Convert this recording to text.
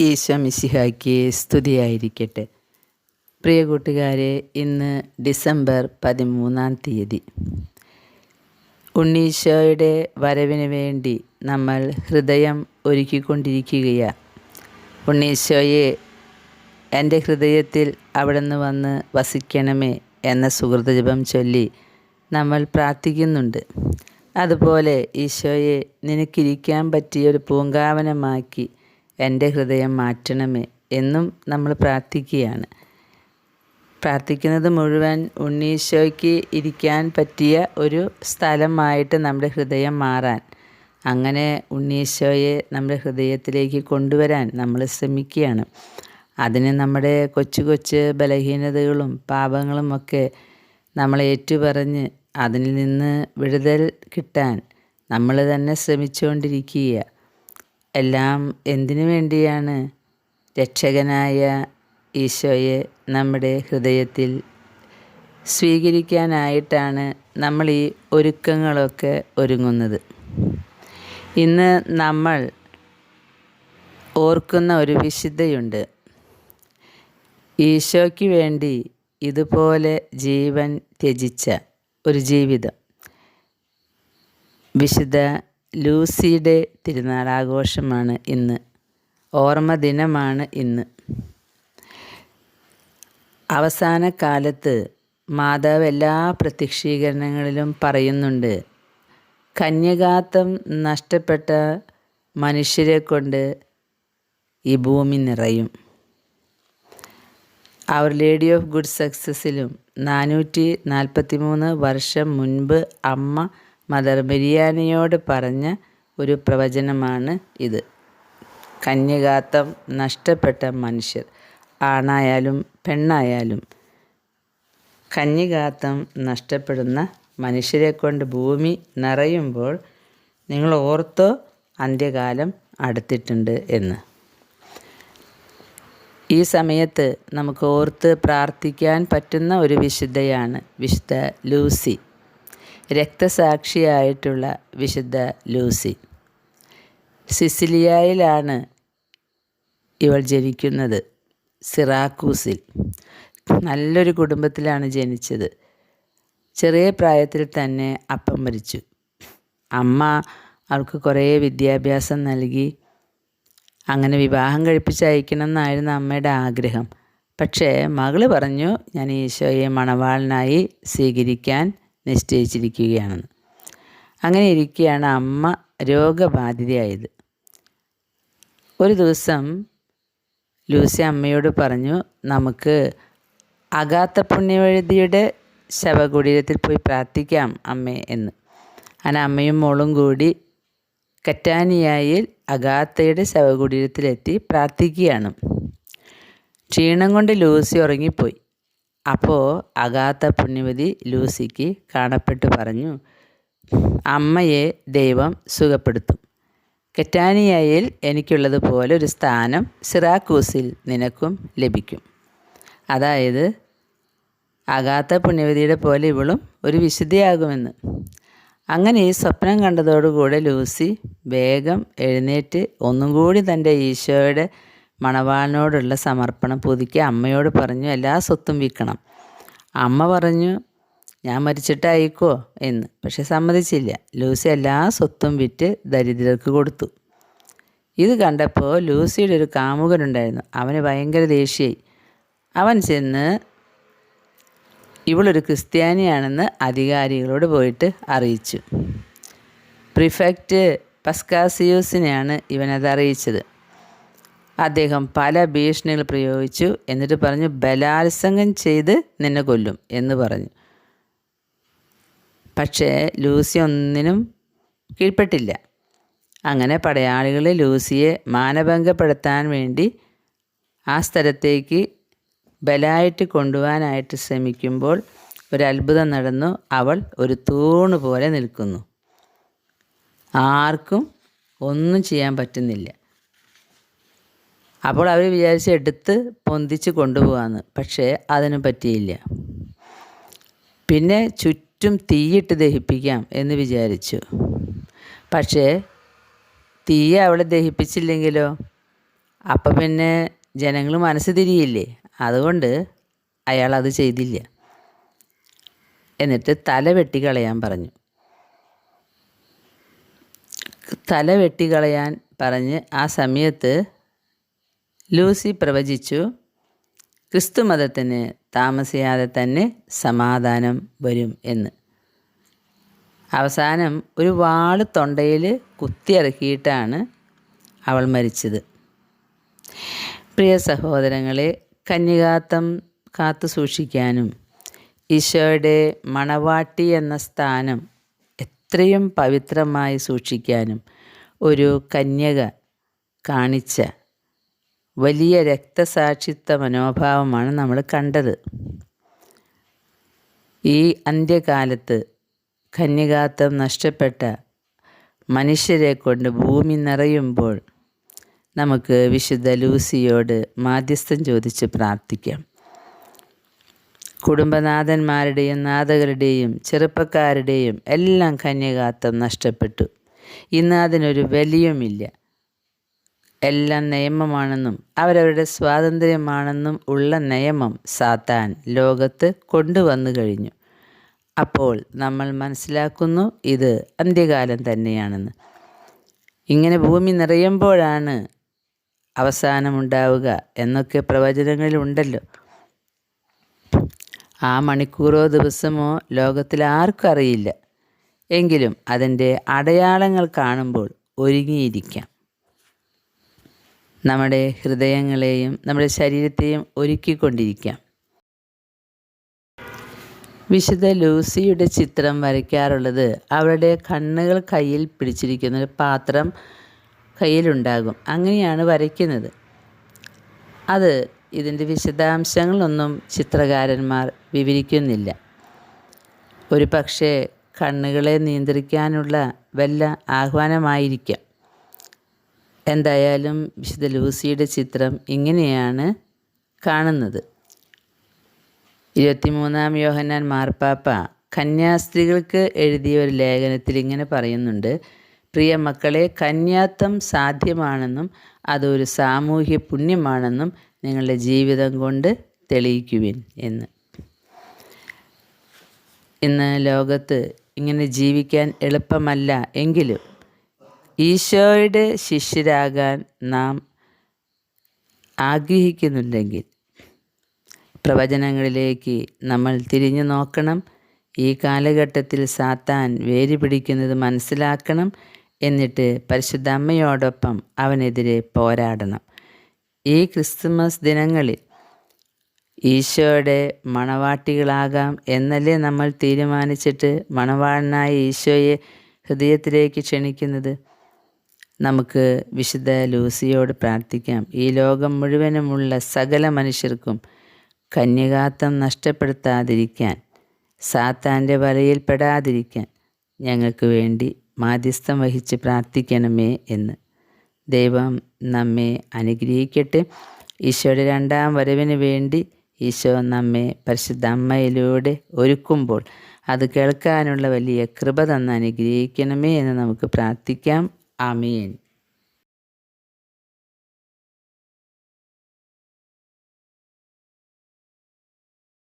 ഈശോ മിശിഹായ്ക്ക് സ്തുതിയായിരിക്കട്ടെ. പ്രിയ കൂട്ടുകാരെ ഇന്ന് ഡിസംബർ പതിമൂന്നാം തീയതി. ഉണ്ണീശോയുടെ വരവിന് വേണ്ടി നമ്മൾ ഹൃദയം ഒരുക്കിക്കൊണ്ടിരിക്കുകയാണ് ഉണ്ണീശോയെ എന്റെ ഹൃദയത്തിൽ അവിടുന്ന് വന്ന് വസിക്കണമേ എന്ന സുഹൃതജപം ചൊല്ലി നമ്മൾ പ്രാർത്ഥിക്കുന്നുണ്ട്. അതുപോലെ ഈശോയെ നിനക്കിരിക്കാൻ പറ്റിയൊരു പൂങ്കാവനമാക്കി എന്റെ ഹൃദയം മാറ്റണമേ എന്നും നമ്മൾ പ്രാർത്ഥിക്കുകയാണ്. പ്രാർത്ഥിക്കുന്നത് മുഴുവൻ ഉണ്ണീശോയ്ക്ക് ഇരിക്കാൻ പറ്റിയ ഒരു സ്ഥലമായിട്ട് നമ്മുടെ ഹൃദയം മാറാൻ അങ്ങനെ ഉണ്ണീശോയെ നമ്മുടെ ഹൃദയത്തിലേക്ക് കൊണ്ടുവരാൻ നമ്മൾ ശ്രമിക്കുകയാണ്. അതിന് നമ്മുടെ കൊച്ചു കൊച്ചു ബലഹീനതകളും പാപങ്ങളും ഒക്കെ നമ്മൾ ഏറ്റുപറഞ്ഞ് അതിൽ നിന്ന് വിടുതൽ കിട്ടാൻ നമ്മൾ തന്നെ ശ്രമിച്ചുകൊണ്ടിരിക്കുക എല്ലാം എന്തിനു വേണ്ടിയാണ് രക്ഷകനായ ഈശോയെ നമ്മുടെ ഹൃദയത്തിൽ സ്വീകരിക്കാനായിട്ടാണ് നമ്മൾ ഈ ഒരുക്കങ്ങളൊക്കെ ഒരുങ്ങുന്നത്. ഇന്ന് നമ്മൾ ഓർക്കുന്ന ഒരു വിശുദ്ധയുണ്ട്. ഈശോയ്ക്ക് വേണ്ടി ഇതുപോലെ ജീവൻ ത്യജിച്ച ഒരു ജീവിതം. വിശുദ്ധ ലൂസിയുടെ തിരുനാൾ ആഘോഷമാണ് ഇന്ന്. ഓർമ്മ ദിനമാണ് ഇന്ന്. അവസാന കാലത്ത് മാതാവ് എല്ലാ പ്രത്യക്ഷീകരണങ്ങളിലും പറയുന്നുണ്ട് കന്യകാത്വം നഷ്ടപ്പെട്ട മനുഷ്യരെ കൊണ്ട് ഈ ഭൂമി നിറയും. അവർ ലേഡി ഓഫ് ഗുഡ് സക്സസിലും നാനൂറ്റി നാൽപ്പത്തി മൂന്ന് വർഷം മുൻപ് അമ്മ മദർ ബിരിയാണിയോട് പറഞ്ഞ ഒരു പ്രവചനമാണ് ഇത്. കന്യകാത്തം നഷ്ടപ്പെട്ട മനുഷ്യർ ആണായാലും പെണ്ണായാലും കന്യകാത്തം നഷ്ടപ്പെടുന്ന മനുഷ്യരെ കൊണ്ട് ഭൂമി നിറയുമ്പോൾ നിങ്ങൾ ഓർത്തോ അന്ത്യകാലം അടുത്തിട്ടുണ്ട് എന്ന്. ഈ സമയത്ത് നമുക്ക് ഓർത്ത് പ്രാർത്ഥിക്കാൻ പറ്റുന്ന ഒരു വിശുദ്ധയാണ് വിശുദ്ധ ലൂസി. രക്തസാക്ഷിയായിട്ടുള്ള വിശുദ്ധ ലൂസി. സിസിലിയയിലാണ് ഇവൾ ജനിക്കുന്നത് സിറാക്കൂസിൽ. നല്ലൊരു കുടുംബത്തിലാണ് ജനിച്ചത്. ചെറിയ പ്രായത്തിൽ തന്നെ അപ്പം മരിച്ചു. അമ്മ അവൾക്ക് കുറേ വിദ്യാഭ്യാസം നൽകി. അങ്ങനെ വിവാഹം കഴിപ്പിച്ചയക്കണം എന്നായിരുന്നു അമ്മയുടെ ആഗ്രഹം. പക്ഷേ മകൾ പറഞ്ഞു ഞാൻ ഈശോയെ മണവാളനായി സ്വീകരിക്കാൻ നിശ്ചയിച്ചിരിക്കുകയാണെന്ന്. അങ്ങനെ ഇരിക്കുകയാണ് അമ്മ രോഗബാധിതയായത്. ഒരു ദിവസം ലൂസി അമ്മയോട് പറഞ്ഞു നമുക്ക് അഗാത്ത പുണ്യവഴുതിയുടെ ശവകുടീരത്തിൽ പോയി പ്രാർത്ഥിക്കാം അമ്മേ എന്ന്. അങ്ങനെ അമ്മയും മോളും കൂടി കറ്റാനിയായിൽ അഗാത്തയുടെ ശവകുടീരത്തിലെത്തി പ്രാർത്ഥിക്കുകയാണ്. ക്ഷീണം കൊണ്ട് ലൂസി ഉറങ്ങിപ്പോയി. അപ്പോൾ അഗാത്ത പുണ്യവതി ലൂസിക്ക് കാണപ്പെട്ട് പറഞ്ഞു അമ്മയെ ദൈവം സുഖപ്പെടുത്തും. കെറ്റാനിയയിൽ എനിക്കുള്ളതുപോലെ ഒരു സ്ഥാനം സിറാക്കൂസിൽ നിനക്കും ലഭിക്കും. അതായത് അഗാത്ത പുണ്യവതിയുടെ പോലെ ഇവളും ഒരു വിശുദ്ധിയാകുമെന്ന്. അങ്ങനെ ഈ സ്വപ്നം കണ്ടതോടുകൂടെ ലൂസി വേഗം എഴുന്നേറ്റ് ഒന്നും കൂടി തന്റെ ഈശോയുടെ മണവാളിനോടുള്ള സമർപ്പണം പുതുക്കി അമ്മയോട് പറഞ്ഞു എല്ലാ സ്വത്തും വിൽക്കണം. അമ്മ പറഞ്ഞു ഞാൻ മരിച്ചിട്ടായിക്കോ? എന്ന്. പക്ഷെ സമ്മതിച്ചില്ല. ലൂസി എല്ലാ സ്വത്തും വിറ്റ് ദരിദ്രർക്ക് കൊടുത്തു. ഇത് കണ്ടപ്പോൾ ലൂസിയുടെ ഒരു കാമുകനുണ്ടായിരുന്നു. അവന് ഭയങ്കര ദേഷ്യമായി. അവൻ ചെന്ന് ഇവളൊരു ക്രിസ്ത്യാനിയാണെന്ന് അധികാരികളോട് പോയിട്ട് അറിയിച്ചു. പ്രിഫക്റ്റ് പസ്കാസിയൂസിനെയാണ് ഇവനത് അറിയിച്ചത്. അദ്ദേഹം പല ഭീഷണികൾ പ്രയോഗിച്ചു. എന്നിട്ട് പറഞ്ഞു ബലാത്സംഗം ചെയ്ത് നിന്നെ കൊല്ലും എന്ന് പറഞ്ഞു. പക്ഷേ ലൂസി ഒന്നിനും കീഴ്പ്പെട്ടില്ല. അങ്ങനെ പടയാളികൾ ലൂസിയെ മാനഭംഗപ്പെടുത്താൻ വേണ്ടി ആ സ്ഥലത്തേക്ക് ബലായിട്ട് കൊണ്ടുപോകാനായിട്ട് ശ്രമിക്കുമ്പോൾ ഒരു അത്ഭുതം നടന്നു. അവൾ ഒരു തൂണ് പോലെ നിൽക്കുന്നു. ആർക്കും ഒന്നും ചെയ്യാൻ പറ്റുന്നില്ല. അപ്പോൾ അവർ വിചാരിച്ച് എടുത്ത് പൊന്തിച്ച് കൊണ്ടുപോകാമെന്ന് പക്ഷേ അതിന് പറ്റിയില്ല. പിന്നെ ചുറ്റും തീയിട്ട് ദഹിപ്പിക്കാം എന്ന് വിചാരിച്ചു. പക്ഷേ തീയെ അവളെ ദഹിപ്പിച്ചില്ലെങ്കിലോ? അപ്പം പിന്നെ ജനങ്ങൾ മനസ്സ് തിരിയില്ലേ? അതുകൊണ്ട് അയാൾ അത് ചെയ്തില്ല. എന്നിട്ട് തല വെട്ടിക്കളയാൻ പറഞ്ഞു. തല വെട്ടിക്കളയാൻ പറഞ്ഞ് ആ സമയത്ത് ലൂസി പ്രവചിച്ചു ക്രിസ്തുമതത്തിന് താമസിയാതെ തന്നെ സമാധാനം വരും എന്ന്. അവസാനം ഒരു വാൾ തൊണ്ടയിൽ കുത്തിയിറക്കിയിട്ടാണ് അവൾ മരിച്ചത്. പ്രിയ സഹോദരങ്ങളെ കന്യകാത്തം കാത്തു സൂക്ഷിക്കാനും ഈശോയുടെ മണവാട്ടി എന്ന സ്ഥാനം എത്രയും പവിത്രമായി സൂക്ഷിക്കാനും ഒരു കന്യക കാണിച്ച വലിയ രക്തസാക്ഷിത്വ മനോഭാവമാണ് നമ്മൾ കണ്ടത്. ഈ അന്ത്യകാലത്ത് കന്യകാത്വം നഷ്ടപ്പെട്ട മനുഷ്യരെ കൊണ്ട് ഭൂമി നിറയുമ്പോൾ നമുക്ക് വിശുദ്ധ ലൂസിയോട് മാധ്യസ്ഥം ചോദിച്ച് പ്രാർത്ഥിക്കാം. കുടുംബനാഥന്മാരുടെയും നാഥകരുടെയും ചെറുപ്പക്കാരുടെയും എല്ലാം കന്യകാത്വം നഷ്ടപ്പെട്ടു. ഇന്ന് അതിനൊരു വലിയുമില്ല. എല്ലാം നിയമമാണെന്നും അവരവരുടെ സ്വാതന്ത്ര്യമാണെന്നും ഉള്ള നിയമം സാത്താൻ ലോകത്ത് കൊണ്ടുവന്നു കഴിഞ്ഞു. അപ്പോൾ നമ്മൾ മനസ്സിലാക്കുന്നു ഇത് അന്ത്യകാലം തന്നെയാണെന്ന്. ഇങ്ങനെ ഭൂമി നിറയുമ്പോഴാണ് അവസാനമുണ്ടാവുക എന്നൊക്കെ പ്രവചനങ്ങളിലുണ്ടല്ലോ. ആ മണിക്കൂറോ ദിവസമോ ലോകത്തിൽ ആർക്കും അറിയില്ല. എങ്കിലും അതിന്റെ അടയാളങ്ങൾ കാണുമ്പോൾ ഒരുങ്ങിയിരിക്കാം. നമ്മുടെ ഹൃദയങ്ങളെയും നമ്മുടെ ശരീരത്തെയും ഒരുക്കിക്കൊണ്ടിരിക്കാം. വിശുദ്ധ ലൂസിയുടെ ചിത്രം വരയ്ക്കാറുള്ളത് അവരുടെ കണ്ണുകൾ കയ്യിൽ പിടിച്ചിരിക്കുന്ന ഒരു പാത്രം കയ്യിലുണ്ടാകും. അങ്ങനെയാണ് വരയ്ക്കുന്നത്. അത് ഇതിന്റെ വിശദാംശങ്ങളൊന്നും ചിത്രകാരന്മാർ വിവരിക്കുന്നില്ല. ഒരു പക്ഷേ കണ്ണുകളെ നിയന്ത്രിക്കാനുള്ള വല്ല ആഹ്വാനമായിരിക്കാം. എന്തായാലും വിശുദ്ധ ലൂസിയുടെ ചിത്രം ഇങ്ങനെയാണ് കാണുന്നത്. ഇരുപത്തിമൂന്നാം യോഹന്നാൻ മാർപ്പാപ്പ കന്യാസ്ത്രീകൾക്ക് എഴുതിയ ഒരു ലേഖനത്തിൽ ഇങ്ങനെ പറയുന്നുണ്ട് പ്രിയ മക്കളെ കന്യാത്വം സാധ്യമാണെന്നും അതൊരു സാമൂഹ്യ പുണ്യമാണെന്നും നിങ്ങളുടെ ജീവിതം കൊണ്ട് തെളിയിക്കുവിൻ എന്ന്. ഇന്ന് ലോകത്ത് ഇങ്ങനെ ജീവിക്കാൻ എളുപ്പമല്ല എങ്കിലും ഈശോയുടെ ശിഷ്യരാകാൻ നാം ആഗ്രഹിക്കുന്നുണ്ടെങ്കിൽ പ്രവചനങ്ങളിലേക്ക് നമ്മൾ തിരിഞ്ഞു നോക്കണം. ഈ കാലഘട്ടത്തിൽ സാത്താൻ വേരി പിടിക്കുന്നത് മനസ്സിലാക്കണം എന്നിട്ട് പരിശുദ്ധ അമ്മയോടൊപ്പം അവനെതിരെ പോരാടണം. ഈ ക്രിസ്തുമസ് ദിനങ്ങളിൽ ഈശോയുടെ മണവാട്ടികളാകാം എന്നല്ലേ നമ്മൾ തീരുമാനിച്ചിട്ട് മണവാളനായ ഈശോയെ ഹൃദയത്തിലേക്ക് ക്ഷണിക്കുന്നത്? നമുക്ക് വിശുദ്ധ ലൂസിയോട് പ്രാർത്ഥിക്കാം. ഈ ലോകം മുഴുവനുമുള്ള സകല മനുഷ്യർക്കും കന്യകാത്വം നഷ്ടപ്പെടുത്താതിരിക്കാൻ സാത്താന്റെ വലയിൽപ്പെടാതിരിക്കാൻ ഞങ്ങൾക്ക് വേണ്ടി മാധ്യസ്ഥം വഹിച്ച് പ്രാർത്ഥിക്കണമേ എന്ന്. ദൈവം നമ്മെ അനുഗ്രഹിക്കട്ടെ. ഈശോയുടെ രണ്ടാം വരവിന് വേണ്ടി ഈശോ നമ്മെ പരിശുദ്ധ അമ്മയിലൂടെ ഒരുക്കുമ്പോൾ അത് കേൾക്കാനുള്ള വലിയ കൃപ തന്ന് അനുഗ്രഹിക്കണമേ എന്ന് നമുക്ക് പ്രാർത്ഥിക്കാം. ആമീൻ.